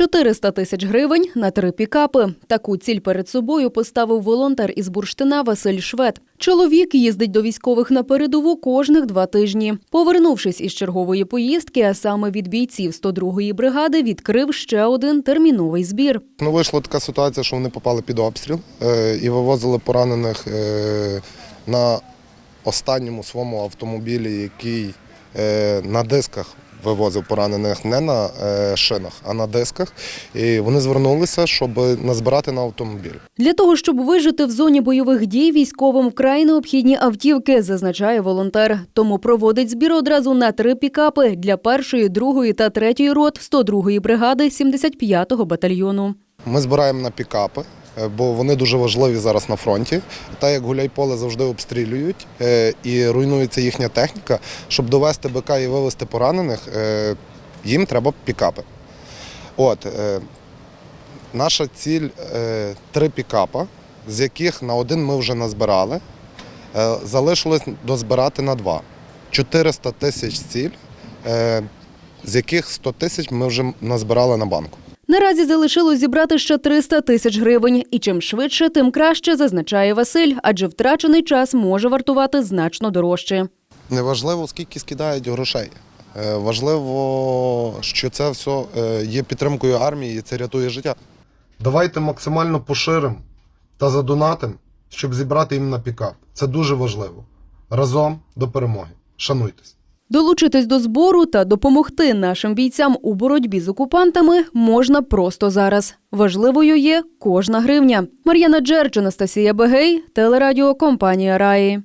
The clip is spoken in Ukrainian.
400 тисяч гривень на три пікапи. Таку ціль перед собою поставив волонтер із Бурштина Василь Швед. Чоловік їздить до військових на передову кожних два тижні. Повернувшись із чергової поїздки, а саме від бійців 102-ї бригади, відкрив ще один терміновий збір. Ну, вийшла така ситуація, що вони попали під обстріл е, і вивозили поранених е, на останньому своєму автомобілі, який е, на дисках вивозив поранених не на е, шинах, а на дисках. І вони звернулися, щоб назбирати на автомобіль. Для того, щоб вижити в зоні бойових дій, військовим вкрай необхідні автівки, зазначає волонтер. Тому проводить збір одразу на три пікапи для першої, другої та третьої рот 102-ї бригади 75-го батальйону. Ми збираємо на пікапи, бо вони дуже важливі зараз на фронті. Так як гуляйполе завжди обстрілюють е, і руйнується їхня техніка, щоб довести БК і вивезти поранених, е, їм треба пікапи. От, е, наша ціль е, три пікапа, з яких на один ми вже назбирали. Е, Залишилось дозбирати на два. 400 тисяч ціль, е, з яких 100 тисяч ми вже назбирали на банку. Наразі залишилось зібрати ще 300 тисяч гривень. І чим швидше, тим краще, зазначає Василь, адже втрачений час може вартувати значно дорожче. Неважливо, скільки скидають грошей. Е, Важливо, що це все е, є підтримкою армії і це рятує життя. Давайте максимально поширимо та задонатимо, щоб зібрати їм на пікап. Це дуже важливо. Разом до перемоги. Шануйтесь. Долучитись до збору та допомогти нашим бійцям у боротьбі з окупантами можна просто зараз. Важливою є кожна гривня. Мар'яна Джерч, Анастасія Бегей, телерадіокомпанія Раї.